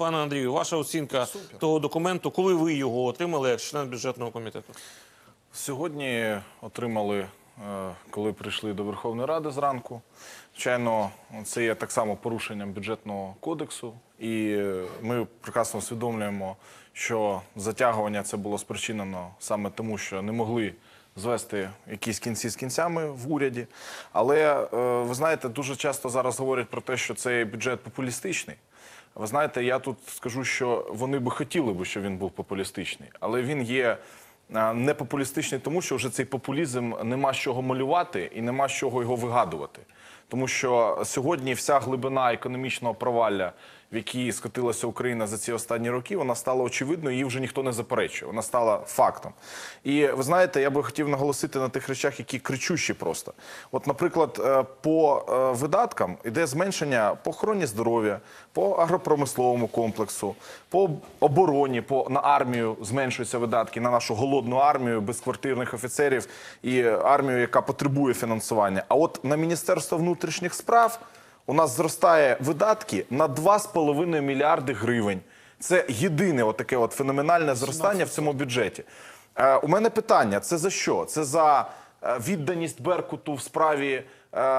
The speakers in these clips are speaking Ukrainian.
Пане Андрію, ваша оцінка того документу, коли ви його отримали як член бюджетного комітету? Сьогодні отримали, е, коли прийшли до Верховної Ради зранку. Звичайно, це є так само порушенням бюджетного кодексу, і е, ми прекрасно усвідомлюємо, що затягування це було спричинено саме тому, що не могли звести якісь кінці з кінцями в уряді. Але е, ви знаєте, дуже часто зараз говорять про те, що цей бюджет популістичний. Ви знаєте, я тут скажу, що вони би хотіли би, щоб він був популістичний, але він є не популістичний, тому що вже цей популізм нема з чого малювати і нема з чого його вигадувати. Тому що сьогодні вся глибина економічного провалля, в якій скотилася Україна за ці останні роки, вона стала очевидною, її вже ніхто не заперечує. Вона стала фактом. І ви знаєте, я би хотів наголосити на тих речах, які кричущі просто. От, наприклад, е, по е, видаткам іде зменшення по охороні здоров'я, по агропромисловому комплексу, по обороні, по на армію зменшуються видатки на нашу голодну армію безквартирних офіцерів і армію, яка потребує фінансування. А от на міністерство внутрішніх справ у нас зростає видатки на 2,5 мільярди гривень. Це єдине отаке таке от феноменальне зростання в цьому бюджеті. Е, у мене питання: це за що? Це за е, відданість Беркуту в справі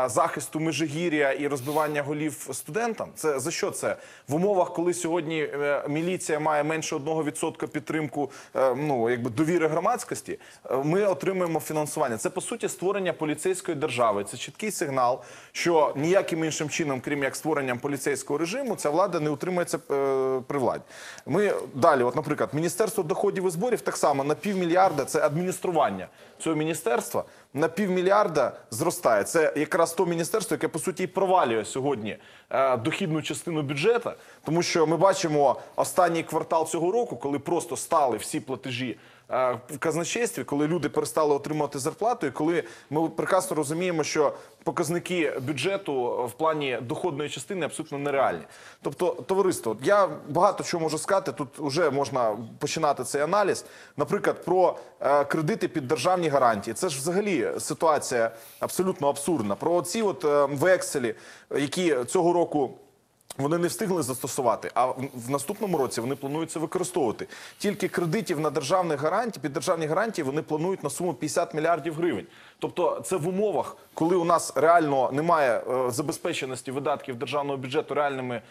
захисту Межигір'я і розбивання голів студентам? Це за що це в умовах, коли сьогодні е, міліція має менше 1% підтримку е, ну якби довіри громадськості? е, Ми отримуємо фінансування. Це по суті створення поліцейської держави. Це чіткий сигнал, що ніяким іншим чином, крім як створенням поліцейського режиму, ця влада не утримується е, при владі. Ми далі, от, наприклад, міністерство доходів і зборів так само на півмільярда це адміністрування цього міністерства. На півмільярда зростає. Це якраз то міністерство, яке по суті і провалює сьогодні е, дохідну частину бюджету, тому що ми бачимо останній квартал цього року, коли просто стали всі платежі е, в казначействі, коли люди перестали отримувати зарплату, і коли ми прекрасно розуміємо, що показники бюджету в плані доходної частини абсолютно нереальні. Тобто, товариство, я багато чого можу сказати. Тут вже можна починати цей аналіз. Наприклад, про е, кредити під державні гарантії. Це ж взагалі ситуація абсолютно абсурдна. Про ці от е, векселі, які цього року. Вони не встигли застосувати, а в наступному році вони плануються використовувати. Тільки кредитів на державних гарантії, під державні гарантії вони планують на суму 50 мільярдів гривень. Тобто, це в умовах, коли у нас реально немає е, забезпеченості видатків державного бюджету реальними е,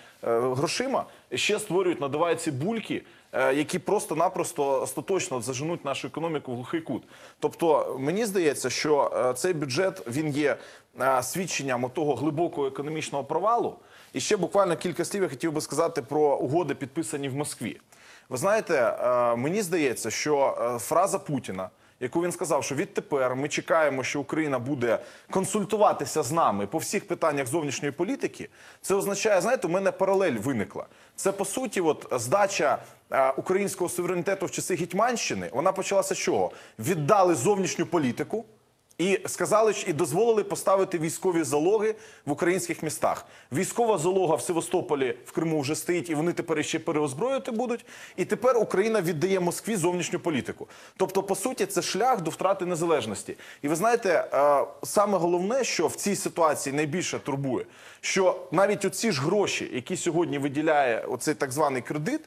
грошима, ще створюють, надавають ці бульки, е, які просто-напросто остаточно заженуть нашу економіку в глухий кут. Тобто, мені здається, що цей бюджет він є свідченням того глибокого економічного провалу. І ще буквально кілька слів я хотів би сказати про угоди, підписані в Москві. Ви знаєте, мені здається, що фраза Путіна, яку він сказав, що відтепер ми чекаємо, що Україна буде консультуватися з нами по всіх питаннях зовнішньої політики, це означає, знаєте, у мене паралель виникла. Це по суті, от здача е, українського суверенітету в часи Гетьманщини. Вона почалася з чого? Віддали зовнішню політику. І сказали і дозволили поставити військові залоги в українських містах. Військова залога в Севастополі в Криму вже стоїть, і вони тепер ще переозброювати будуть. І тепер Україна віддає Москві зовнішню політику. Тобто, по суті, це шлях до втрати незалежності. І ви знаєте, е, саме головне, що в цій ситуації найбільше турбує, що навіть оці ж гроші, які сьогодні виділяє оцей так званий кредит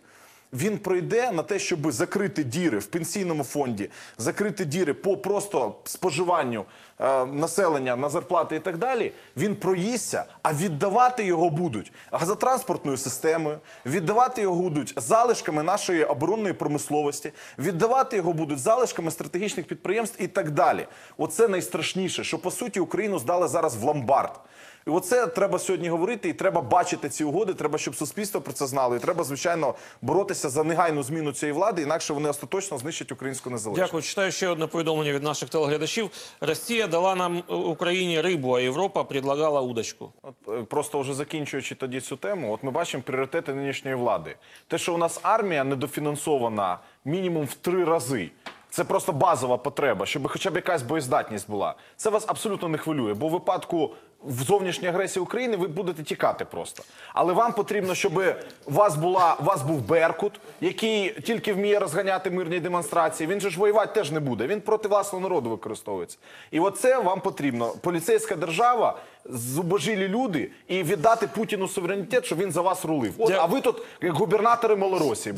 він пройде на те, щоб закрити діри в пенсійному фонді, закрити діри по просто споживанню е, населення на зарплати і так далі. Він проїсться, а віддавати його будуть газотранспортною системою, віддавати його будуть залишками нашої оборонної промисловості, віддавати його будуть залишками стратегічних підприємств і так далі. Оце найстрашніше, що по суті Україну здали зараз в ломбард. І оце треба сьогодні говорити, і треба бачити ці угоди. Треба, щоб суспільство про це знало. І треба, звичайно, боротися за негайну зміну цієї влади, інакше вони остаточно знищать українську незалежність. Дякую. Читаю ще одне повідомлення від наших телеглядачів. Росія дала нам е, Україні рибу, а Європа предлагала удочку. От, е, просто вже закінчуючи тоді цю тему, от ми бачимо пріоритети нинішньої влади. Те, що у нас армія недофінансована мінімум в три рази. Це просто базова потреба, щоб хоча б якась боєздатність була. Це вас абсолютно не хвилює, бо в випадку в зовнішній агресії України, ви будете тікати просто. Але вам потрібно, щоб у вас була у вас був Беркут, який тільки вміє розганяти мирні демонстрації. Він же ж воювати теж не буде. Він проти власного народу використовується. І оце вам потрібно. Поліцейська держава, зубожилі люди, і віддати Путіну суверенітет, щоб він за вас рулив. От, а ви тут як губернатори Малоросії.